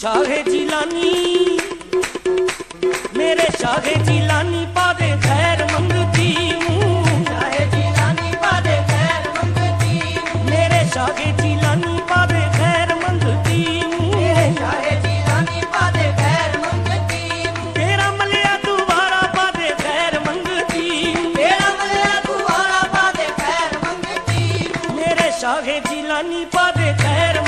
शाहे जिलानी मेरे शाहे जिलानी पादे खैर मंगती हूँ। शाहे जिलानी पादे खैर मंगती मेरे शाहे जिलानी पादे खैर मंगती हूँ। मेरे शाहे जिलानी पादे खैर मंगती तेरा मलिया दोबारा पादे खैर मंगती तेरा मलिया दोबारा पादे खैर मंगती मेरे शाहे जिलानी पादे खैर